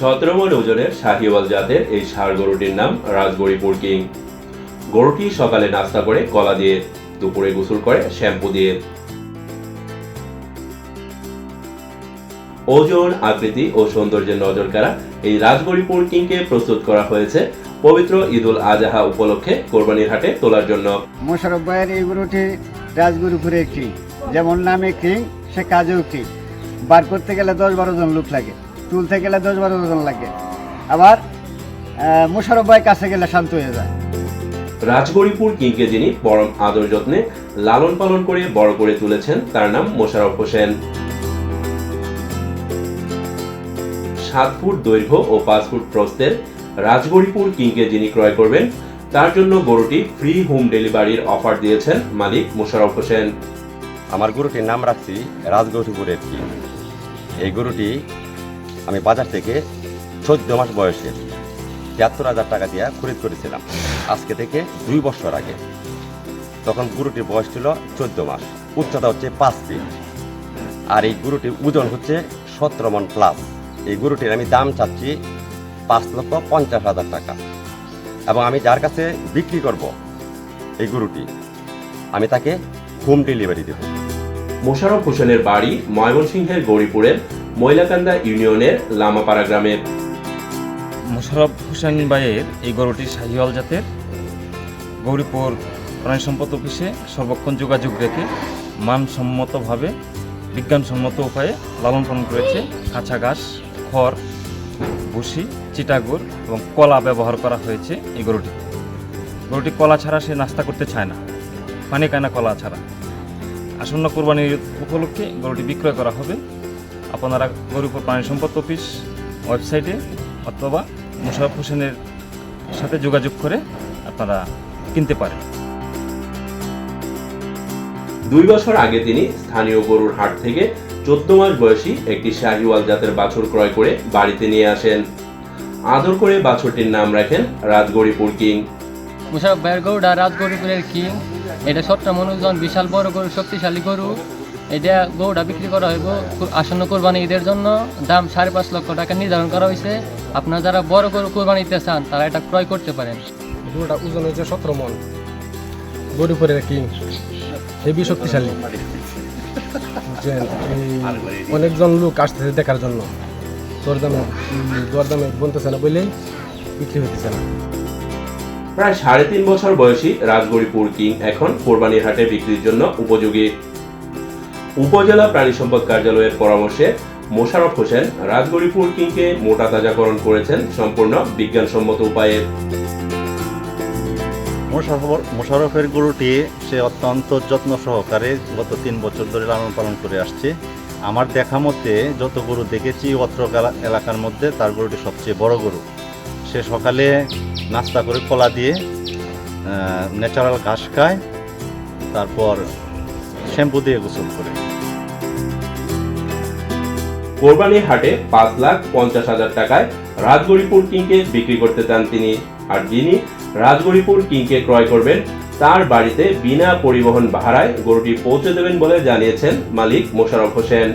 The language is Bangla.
সতেরো মন ওজনের শাহিওয়াল জাতের এই ষাঁড় গরুটির নাম রাজগড়িপুর কিং গরুটি সকালে নাস্তা করে কলা দিয়ে দুপুরে গোসল করে, শ্যাম্পু দিয়ে। ওজন, আকৃতি ও সৌন্দর্যের নজর কাড়া এই রাজগড়িপুর কিংকে প্রস্তুত করা হয়েছে পবিত্র ঈদুল আজহা উপলক্ষে কোরবানির হাটে তোলার জন্য। মোশারফ ভাইয়ের এই গরুটি রাজগুরুপুরে কিং। যেমন নামে কিং, সে কাজেও কিং। বার করতে গেলে দশ বারো জন লোক লাগে। তুলতে গেলে দশ বারো জন লাগে। আবার মোশারফ ভাই কাছে গেলে শান্ত হয়ে যায়। রাজগড়িপুর কিংকে যিনি পরম আদর যত্নে লালন পালন করে বড় করে তুলেছেন তার নাম মোশাররফ হোসেন। সাত ফুট দৈর্ঘ্য ও পাঁচ ফুট প্রস্থের রাজগরিপুর কিংকে যিনি ক্রয় করবেন তার জন্য গরুটি ফ্রি হোম ডেলিভারির অফার দিয়েছেন মালিক মোশাররফ হোসেন। আমার গরুটির নাম রাখছি রাজগৌরীপুরের কি। এই গরুটি আমি বাজার থেকে চোদ্দ মাস বয়সে তিয়াত্তর হাজার টাকা দিয়ে খরিদ করেছিলাম। আজকে থেকে দুই বছর আগে। তখন গরুটির বয়স ছিল চোদ্দ মাস। উচ্চতা হচ্ছে পাঁচ ফিট। আর এই গরুটির ওজন হচ্ছে সতেরো মন প্লাস এই গরুটির আমি দাম চাচ্ছি পাঁচ লক্ষ পঞ্চাশ হাজার টাকা। এবং আমি যার কাছে বিক্রি করব এই গরুটি, আমি তাকে হোম ডেলিভারি দেবো। মোশাররফ হোসেনের বাড়ি ময়মনসিংহের গৌরীপুরের ময়লাকান্দা ইউনিয়নের লামাপাড়া গ্রামের। মোশাররফ হোসেন ভাইয়ের এই গরুটি শাহিওয়াল জাতের। গৌরীপুর প্রাণী সম্পদ অফিসে সর্বক্ষণ যোগাযোগ রেখে মানসম্মতভাবে, বিজ্ঞানসম্মত উপায়ে লালন পালন করেছে। কাঁচা ঘাস, খড়, ভুসি চিটাগুড় এবং কলা ব্যবহার করা হয়েছে এই গরুটি। গরুটি কলা ছাড়া সে নাস্তা করতে চায় না। পানি কানা কলা ছাড়া। আসন্ন কোরবানির উপলক্ষে গরুটি বিক্রয় করা হবে। আপনারা গরুপুর প্রাণী সম্পদ অফিস ওয়েবসাইটে অথবা মুশারফ হোসেনের সাথে যোগাযোগ করে আপনারা কিনতে পারেন। দুই বছর আগে তিনি স্থানীয় গরুর হাট থেকে চোদ্দ মাস বয়সী একটি শাহিওয়াল জাতের বাছুর ক্রয় করে বাড়িতে নিয়ে আসেন। আদর করে বাছুরটির নাম রাখেন রাজগড়িপুর কিং। মুশারফ ভাইয়ের গরুটা রাজগরুপুরের কিং। এটা সবটা মনোজন বিশাল বড় গরু শক্তিশালী গরু। এটা গরুটা বিক্রি করা হইব আসন্ন কোরবানি ঈদের জন্য। দাম সাড়ে পাঁচ লক্ষ টাকা নির্ধারণ করা হয়েছে আপনারা যারা বড় গরু কোরবানি দিতে চান তারা এটা ক্রয় করতে পারেন। গরুটা ওজন হয়েছে সতেরো মন। গরিপুরের কিং। হেভি শক্তিশালী। যে অনেকজন লোক আসতেছে দেখার জন্য। দরদামে দরদামে বলতেছে না বলেই বিক্রি হইতেছে না। প্রায় সাড়ে তিন বছর বয়সী রাজগড়িপুর কিং এখন কোরবানির হাটে বিক্রির জন্য উপযোগী। উপজেলা প্রাণী সম্পদ কার্যালয়ের পরামর্শে মোশারফ হোসেন রাজগড়িপুর কিংকে মোটা তাজাকরণ করেছেন সম্পূর্ণ বিজ্ঞানসম্মত উপায়ে মোশারফ মোশারফের গরুটি, সে অত্যন্ত যত্ন সহকারে গত তিন বছর ধরে লালন পালন করে আসছে। আমার দেখা মতে, যত গরু দেখেছি, অত্র এলা- এলাকার মধ্যে তার গরুটি সবচেয়ে বড় গরু। সে সকালে নাস্তা করে কলা দিয়ে ন্যাচারাল ঘাস খায়, তারপর শ্যাম্পু দিয়ে গোসল করে। কোরবানির হাটে পাঁচ লাখ পঞ্চাশ হাজার টাকায় রাজগরিপুর কিংকে বিক্রি করতে চান তিনি। আর যিনি রাজগরিপুর কিংকে ক্রয় করবেন, তার বাড়িতে বিনা পরিবহন ভাড়ায় গরুটি পৌঁছে দেবেন বলে জানিয়েছেন মালিক মোশারফ হোসেন।